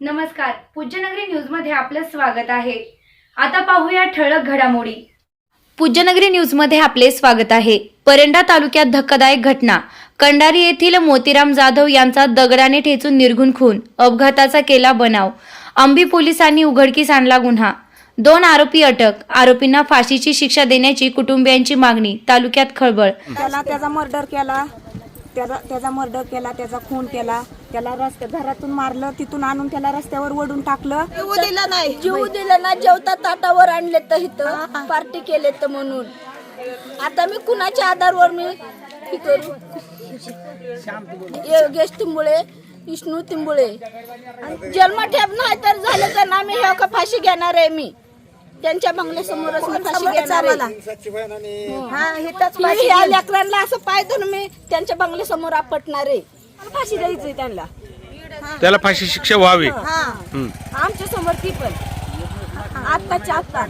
नमस्कार. पूज्यनगरी न्यूजमध्ये आपलं स्वागत आहे. आता पाहूया ठळक घडामोडी. पूज्यनगरी न्यूजमध्ये आपले स्वागत आहे. परंडा तालुक्यात धक्कादायक घटना. कंडारी येथील मोतीराम जाधव यांचा दगडाने ठेचून निर्घुण खून. अपघाताचा केला बनाव. अंबी पोलिसांनी उघडकीस आणला गुन्हा. दोन आरोपी अटक. आरोपींना फाशीची शिक्षा देण्याची कुटुंबियांची मागणी. तालुक्यात खळबळ. त्याला त्याचा मर्डर केला. त्याचा त्याचा मर्डर केला. त्याचा खून केला. त्याला रस्त्या घरातून मारलं तिथून आणून त्याला रस्त्यावर ओढून टाकलं. जीव दिला नाही. जीव दिला ना जेवता ताटावर आणले तर इथं पार्टी केले तर म्हणून. आता मी कुणाच्या आधारवर मी हे करू? योगेश तिंबुळे विष्णू तिंबुळे आणि जन्मठेप नाही तर झालं तर ना मी हे का फाशी घेणार आहे मी. त्यांच्या बंगल्यासमोरच मी फाशी घेणार आहे. हा मी लेकरांना असं पाय धरून मी त्यांच्या बंगल्यासमोर आपटणार आहे. फाशी द्यायची त्यांना. त्याला फाशी शिक्षा व्हावी. हा. आमच्यासमोर ती पण. आत्ताच्या आत्ता.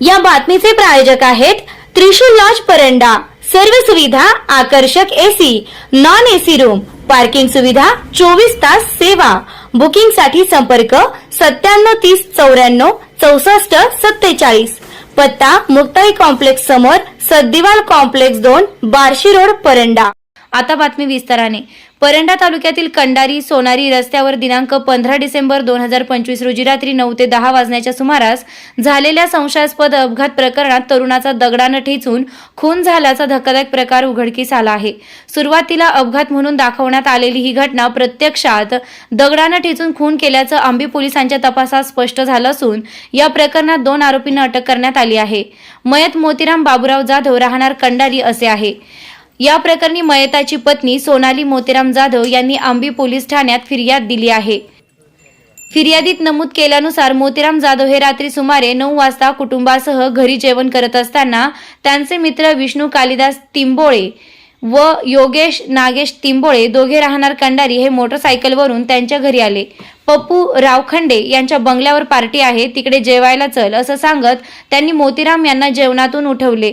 या बातमीचे प्रायोजक आहेत त्रिशूल लॉज परंडा. सर्व सुविधा आकर्षक AC non AC room parking सुविधा चोवीस तास सेवा. बुकिंगसाठी संपर्क सत्त्याण्णव तीस चौऱ्याण्णव चौसष्ट सत्तेचाळीस. पत्ता मुक्ताई कॉम्प्लेक्स समोर सद्दिवाल कॉम्प्लेक्स दोन बार्शी रोड परंडा. आता बातमी विस्ताराने. परंडा तालुक्यातील कंडारी सोनारी रस्त्यावर दिनांक पंधरा डिसेंबर दोन हजार पंचवीस रोजी रात्री नऊ ते दहा वाजण्याच्या सुमारास झालेल्या संशयास्पद अपघात प्रकरणात तरुणाचा दगडानं ठेचून खून झाल्याचा धक्कादायक प्रकार उघडकीस आला आहे. सुरुवातीला अपघात म्हणून दाखवण्यात आलेली ही घटना प्रत्यक्षात दगडानं ठेचून खून केल्याचं आंबी पोलिसांच्या तपासात स्पष्ट झालं असून या प्रकरणात दोन आरोपींना अटक करण्यात आली आहे. मयत मोतीराम बाबुराव जाधव राहणार कंडारी असे आहे. या प्रकरणी मयताची पत्नी सोनाली मोतीराम जाधव यांनी आंबी पोलीस ठाण्यात फिर्याद दिली आहे. फिर्यादीत नमूद केल्यानुसार मोतीराम जाधव हे रात्री सुमारे नऊ वाजता कुटुंबासह घरी जेवण करत असताना त्यांचे मित्र विष्णू कालिदास तिंबोळे व योगेश नागेश तिंबोळे दोघे राहणार कंडारी हे मोटरसायकलवरून त्यांच्या घरी आले. पप्पू रावखंडे यांच्या बंगल्यावर पार्टी आहे तिकडे जेवायला चल असं सांगत त्यांनी मोतीराम यांना जेवणातून उठवले.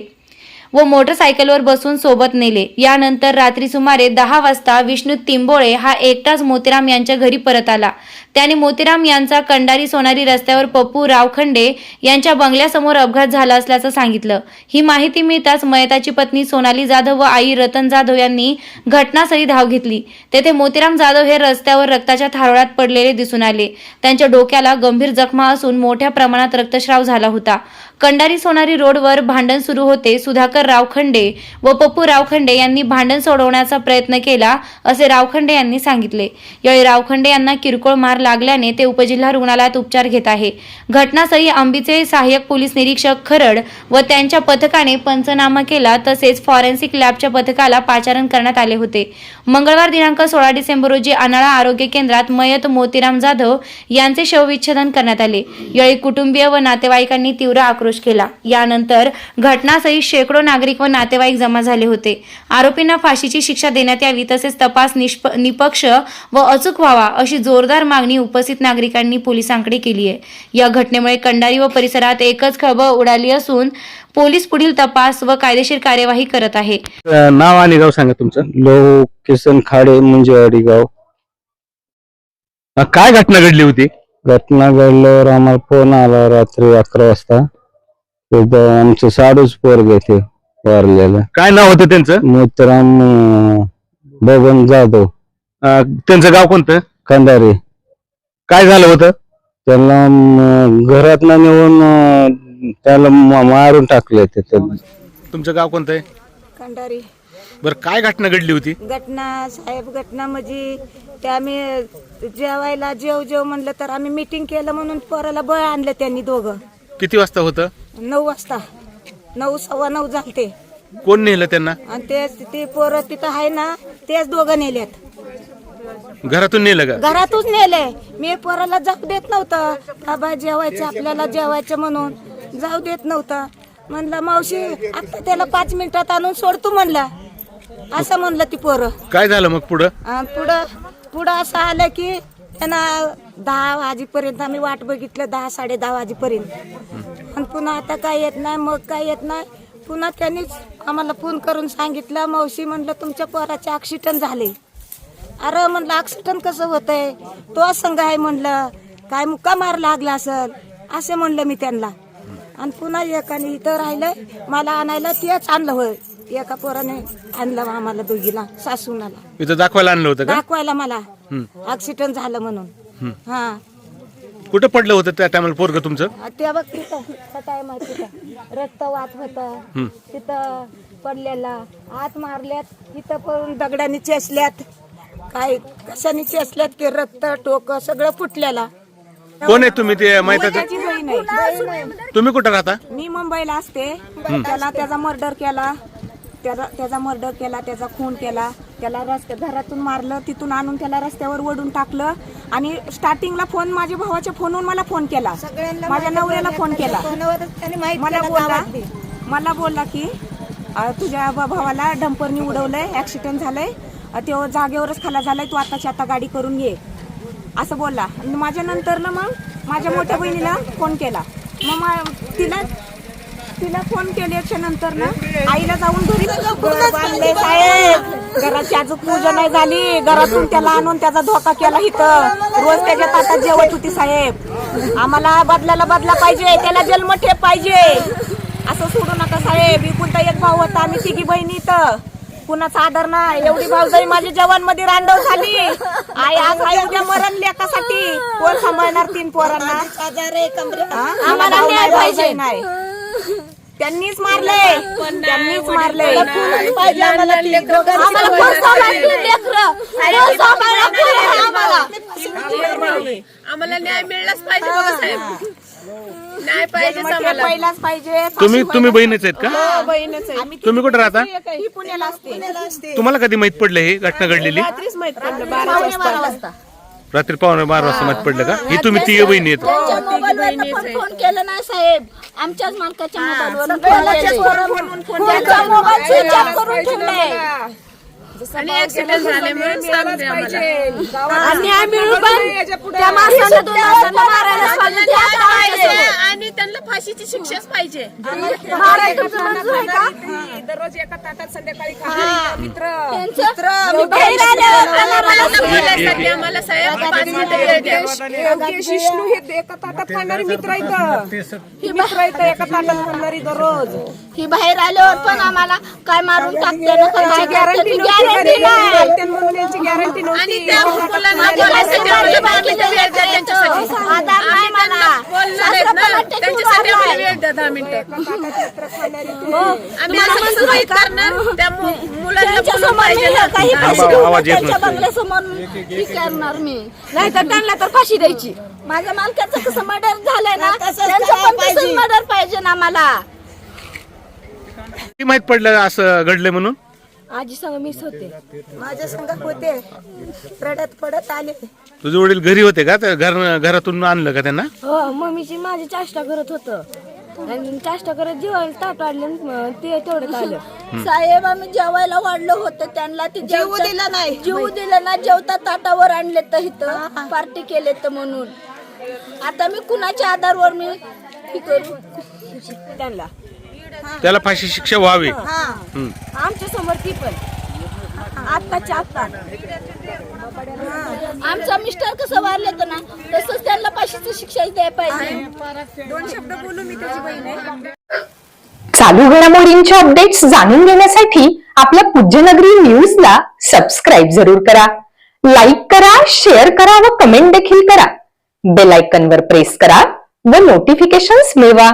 व मोटरसायकलवर बसून सोबत नेले. यानंतर रात्री सुमारे दहा वाजता विष्णू तिंबोळे हा एकटाच मोतीराम यांच्या घरी परत आला. त्याने मोतीराम यांचा कंडारी सोनारी रस्त्यावर पप्पू रावखंडे यांच्या बंगल्यासमोर अपघात झाला असल्याचं सांगितलं. ही माहिती मिळताच मयताची पत्नी सोनाली जाधव व आई रतन जाधव यांनी घटनास्थळी धाव घेतली. तेथे मोतीराम जाधव हे रस्त्यावर रक्ताच्या थारोळ्यात पडलेले दिसून आले. त्यांच्या डोक्याला गंभीर जखमा असून मोठ्या प्रमाणात रक्तस्राव झाला होता. कंडारी सोनारी रोडवर भांडण सुरू होते. सुधाकर रावखंडे व पप्पू रावखंडे यांनी भांडण सोडवण्याचा प्रयत्न केला असे रावखंडे यांनी सांगितले. यावेळी रावखंडे यांना किरकोळ मार लागल्याने ते उपजिल्हा रुग्णालयात उपचार घेत आहे. घटनास्थळी आंबीचे सहाय्यक पोलीस निरीक्षक खरड व त्यांच्या पथकाने पंचनामा केला तसेच फॉरेन्सिक लॅबच्या पथकाला पाचारण करण्यात आले होते. मंगळवार दिनांक सोळा डिसेंबर रोजी अनाळा आरोग्य केंद्रात मयत मोतीराम जाधव यांचे शवविच्छेदन करण्यात आले. यावेळी कुटुंबीय व नातेवाईकांनी तीव्र आक्रोश केला. यानंतर घटनास्थळी शेकडो नागरिक व नातेवाईक जमा झाले होते. आरोपींना फाशीची शिक्षा देण्यात यावी तसेच तपास निष्प निपक्ष व अचूक व्हावा अशी जोरदार मागणी उपस्थित नागरिकांनी पोलिसांकडे केली आहे. या घटनेमुळे कंडारी व परिसरात एकच खळबळ उडाली असून पोलीस पुढील तपास व कायदेशीर कार्यवाही करत आहे. नाव आणि गाव सांगा तुमचं. लोक किसन खाडे मुंजेवाडी गाव. अ, काय घटना घडली होती? घटना घडल्यावर आम्हाला फोन आला रात्री अकरा वाजता. तिथं आमचं साडूच पोरग ते वारलेलं. काय नाव होतं त्यांचं? मोतीराम अं, बबन जाधव. अ, त्यांचं गाव कोणतं? कंदारे काय झालं होतं? त्याला घरात नेऊन अं, त्याला मा- मारून टाकले तिथे तुमचं गाव कोणतं आहे? कंडारी बरं काय घटना घडली होती? घटना साहेब घटना म्हणजे ते आम्ही जेवायला जेव जेव म्हणलं तर आम्ही मिटिंग केलं म्हणून पोराला बळ आणलं त्यांनी दोघं. किती वाजता होतं? नऊ वाजता. नऊ सव्वा नऊ झालते. कोण नेलं त्यांना? आणि तेच ते पोरं तिथं आहे ना तेच दोघं नेल्यात. घरातून नेलं का? घरातच नेले. मी पोराला जाऊ देत नव्हतं. बाबा जेवायचं आपल्याला जेवायचं म्हणून. जाऊ देत नव्हतं. म्हणलं मावशी आता त्याला पाच मिनिटात आणून सोडतो म्हणलं. असं म्हणलं ती पोरं. काय झालं मग पुढं? पुढं पुढं असं आलं की त्यांना दहा वाजेपर्यंत आम्ही वाट बघितलं दहा साडे दहा वाजेपर्यंत. आणि पुन्हा आता काय येत नाही मग काय येत नाही. पुन्हा त्यांनीच आम्हाला फोन करून सांगितलं मावशी म्हणलं तुमच्या पोराचे ॲक्सिडेंट झाले. अरे म्हणलं ऍक्सिडेंट कसं होतंय? तो संघ आहे म्हणलं. काय मुक्का मार लागला असल? असे म्हणलं मी त्यांना. आणि पुन्हा एकाने इथं राहिलंय मला आणायला तेच आणलं होय. एका पोराने आणलं आम्हाला दोघीला सासूनाला. इथं दाखवायला आणलं होतं का? दाखवायला मला. ऍक्सिडेंट झालं म्हणून. हा. कुठं पडलं होतं त्या टायमाला पोरग तुमचं? ते बघ तिथं काय माहिती का? रक्त वाहत होत. तिथं पडलेला. आत मारल्यात तिथं पण दगडाने चेसल्यात. काय कशाने चेसल्यात की रक्त टोक सगळं फुटलेला. कोण आहे तुम्ही ते माहिती त्याची बहीण आहे. तुम्ही कुठं राहता? मी मुंबईला असते. त्याला त्याचा मर्डर केला. त्याचा त्याचा मर्डर केला त्याचा खून केला त्याला रस्त्या घरातून मारलं तिथून आणून त्याला रस्त्यावर ओढून टाकलं आणि स्टार्टिंगला फोन माझ्या भावाच्या फोनवरून मला फोन केला. माझ्या नवऱ्याला फोन केला. मला बोलला मला बोलला की तुझ्या भावाला डंपरनी उडवलंय ऍक्सिडेंट झालंय अ, तो जागेवरच खाला झालाय तू आताच्या आता गाडी करून ये. असं बोलला आणि माझ्या नंतर ना मग माझ्या मोठ्या बहिणीला फोन केला. मग तिला तिला फोन केल्याच्यानंतर ना आईला जाऊन घरी बांधले साहेब. घराची अजून पूजा नाही झाली. घरातून त्याला आणून त्याचा धोका केला इथं. रोज त्याच्या ताटात जेवत होती साहेब. आम्हाला बदलायला बदला पाहिजे. त्याला जन्मठेप पाहिजे. असं सोडू नका साहेब. इकुलता एक भाऊ होता. आम्ही तिघी बहिणी इथं. कुणाचा आदर नाही. एवढी भाऊजाई माझ्या जवानमध्ये रांडव झाली. आई आज आई उद्या मरण लेखासाठी कोण सांभाळणार तीन पोरांना? आम्हाला न्याय पाहिजे. नाही. त्यांनीच मारले त्यांनीच मारले आम्हाला कोण सांभाळतील लेकरं? कोण सांभाळणार पोरं आम्हाला? आम्हाला न्याय मिळलाच पाहिजे बघा साहेब. न्याय पाहिजे जन्मठेप पहिलाच पाहिजे. तुम्ही तुम्ही बहिणीच आहेत का? बहीणच आहे तुम्ही कुठं राहता? ही पुण्याला असते. तुम्हाला कधी माहीत पडलं हे घटना घडलेली? रात्रीच माहीत पडलं बारा वाजता. रात्री पावणे बारा वाजता माहीत पडलं का ही तुम्ही तिघ बहिणी आहेत त्यांच्या मोबाईलवर पण फोन केला नाही साहेब आमच्याच मालकाच्या मोबाईलवर मोबाईल स्विच ऑफ करून ठेवलाय आणि ऍक्सिडेंट झाल्यामुळे सांगते आम्हाला आणि न्याय मिळू पण त्या माणसाला दोन मारायला पाहिजे. आणि त्यांना फाशीची शिक्षाच पाहिजे महाराष्ट्राचं मंजूर आहे का? त्यांचं मी घरी आल्यावर आम्हाला त्यांना बोलायसाठी आम्हाला विष्णू हे एका ताटात खाणारी मित्र इथं ही मित्र इथं एका ताटात खाणारी दररोज ही बाहेर आल्यावर पण आम्हाला काय मारून टाकते ना काय गॅरंटी गॅरंटी नाही. आम्हाला आम्हाला हा, हे तर त्यांना तर फाशी द्यायची. माझ्या मालकाचं कसं मर्डर झालंय ना. त्यांचं पण मर्डर पाहिजे. ना मला किती माहीत पडलं असं घडलंय म्हणून? आजी संग मिस होते. माझ्या संग होते. रडत पडत आले. तुझे वडील घरी होते का? त्या घर घरातून आणलं का त्यांना? हो मम्मीची माझी चाष्टा करत होतं. आणि चाष्टा करत जेवायला ताट वाढलं आणि ते तेवढं आलं साहेब आम्ही जेवायला वाढलो होतं त्यांना. ते जेवू दिलं नाही. जीव दिलं ना जेवता ताटावर आणले तर इथं. पार्टी केले तर म्हणून. आता मी कुणाच्या आधारवर मी हे करू? त्यांना. त्याला फाशी शिक्षा व्हावी. हम्म. आमच्यासमोर ती पण. आत्ताच्या आत्ता. आमचा मिस्टर कसं वारले तर ना तसंच त्यांना फाशीची शिक्षा द्यायला पाहिजे. दोन शब्द बोलू मी त्याची बहीण आहे. चालू घडामोडींचे अपडेट्स जाणून घेण्यासाठी आपल्या पूज्यनगरी न्यूजला सबस्क्राईब जरूर करा. लाईक करा शेअर करा व कमेंट देखील करा. बेल आयकॉन वर प्रेस करा व नोटिफिकेशन्स मिळवा.